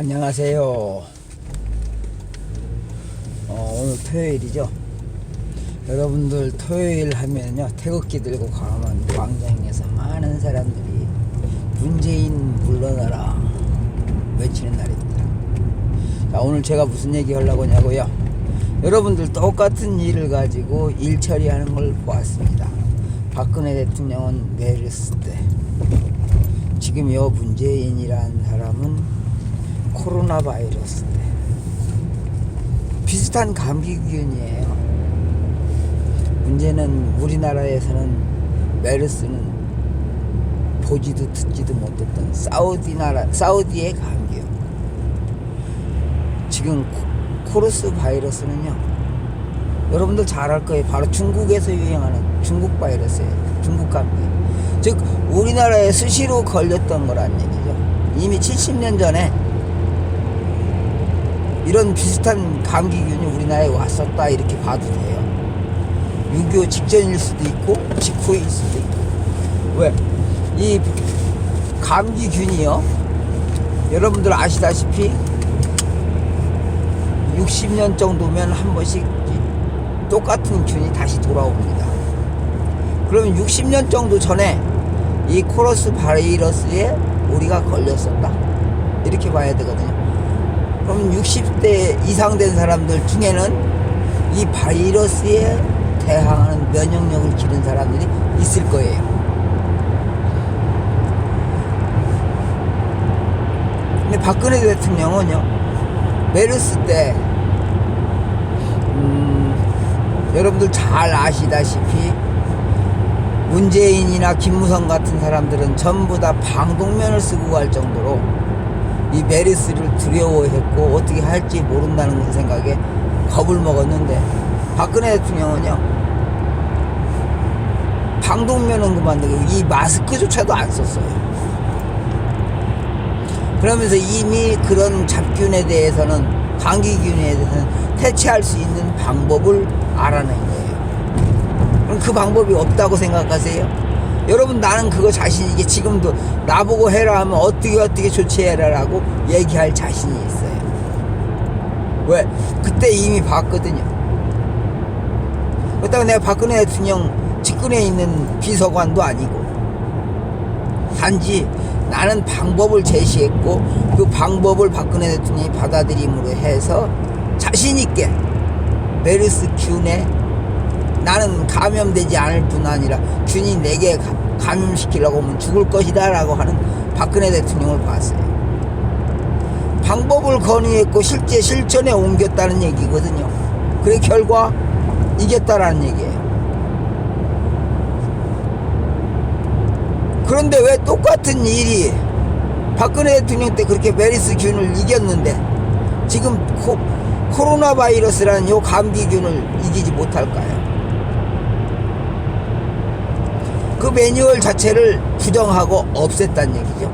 안녕하세요. 어, 오늘 토요일이죠. 여러분들 토요일 하면요 태극기 들고 가면 광장에서 많은 사람들이 문재인 물러나라 외치는 날입니다. 자, 오늘 제가 무슨 얘기 하려고 하냐고요. 여러분들 똑같은 일을 가지고 일 처리하는 걸 보았습니다. 박근혜 대통령은 메르스 때 지금 요 문재인이라는 사람은 코로나 바이러스 때 비슷한 감기균이에요. 문제는 우리나라에서는 메르스는 보지도 듣지도 못했던 사우디 나라 사우디의 감기요. 지금 코- 코르스 바이러스는요. 여러분들 잘 알 거예요. 바로 중국에서 유행하는 중국 바이러스예요. 중국 감기. 즉 우리나라에 수시로 걸렸던 거란 얘기죠. 이미 70년 전에 이런 비슷한 감기균이 우리나라에 왔었다 이렇게 봐도 돼요. 6.25 직전일 수도 있고 직후일 수도 있고 왜? 이 감기균이요 여러분들 아시다시피 60년 정도면 한 번씩 똑같은 균이 다시 돌아옵니다. 그러면 60년 정도 전에 이 코러스 바이러스에 우리가 걸렸었다. 이렇게 봐야 되거든요. 그럼 60대 이상 된 사람들 중에는 이 바이러스에 대항하는 면역력을 기른 사람들이 있을 거예요. 근데 박근혜 대통령은요, 메르스 때, 음, 여러분들 잘 아시다시피, 문재인이나 김무성 같은 사람들은 전부 다 방독면을 쓰고 갈 정도로 이 메르스를 두려워했고 어떻게 할지 모른다는 그 생각에 겁을 먹었는데 박근혜 대통령은요 방독면은 그만두고 이 마스크조차도 안 썼어요. 그러면서 이미 그런 잡균에 대해서는 감기균에 대해서는 대체할 수 있는 방법을 알아낸 거예요. 그럼 그 방법이 없다고 생각하세요? 여러분 나는 그거 자신 있게 지금도 나보고 해라 하면 어떻게 어떻게 조치해라라고 얘기할 자신이 있어요. 왜? 그때 이미 봤거든요. 그렇다고 내가 박근혜 대통령 측근에 있는 비서관도 아니고 단지 나는 방법을 제시했고 그 방법을 박근혜 대통령이 받아들임으로 해서 자신 있게 메르스 균에 나는 감염되지 않을 뿐 아니라 균이 내게 가- 감염시키려고 하면 죽을 것이다 라고 하는 박근혜 대통령을 봤어요. 방법을 건의했고 실제 실천에 옮겼다는 얘기거든요. 그래 결과 이겼다라는 얘기예요. 그런데 왜 똑같은 일이 박근혜 대통령 때 그렇게 메르스 균을 이겼는데 지금 코, 코로나 바이러스라는 요 감기균을 이기지 못할까요? 그 매뉴얼 자체를 부정하고 없앴다는 얘기죠.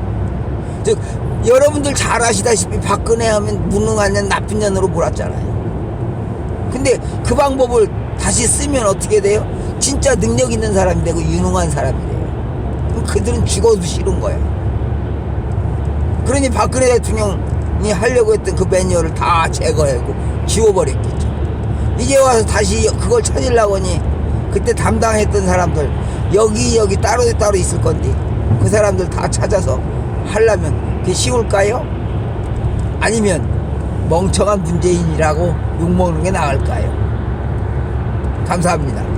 즉 여러분들 잘 아시다시피 박근혜 하면 무능한 년 나쁜 년으로 몰았잖아요. 근데 그 방법을 다시 쓰면 어떻게 돼요? 진짜 능력 있는 사람이 되고 유능한 사람이 돼요. 그럼 그들은 죽어도 싫은 거예요. 그러니 박근혜 대통령이 하려고 했던 그 매뉴얼을 다 제거하고 지워버렸겠죠. 이제 와서 다시 그걸 찾으려고 하니 그때 담당했던 사람들 여기 여기 따로 따로 있을 건데 그 사람들 다 찾아서 하려면 그게 쉬울까요? 아니면 멍청한 문재인이라고 욕먹는 게 나을까요? 감사합니다.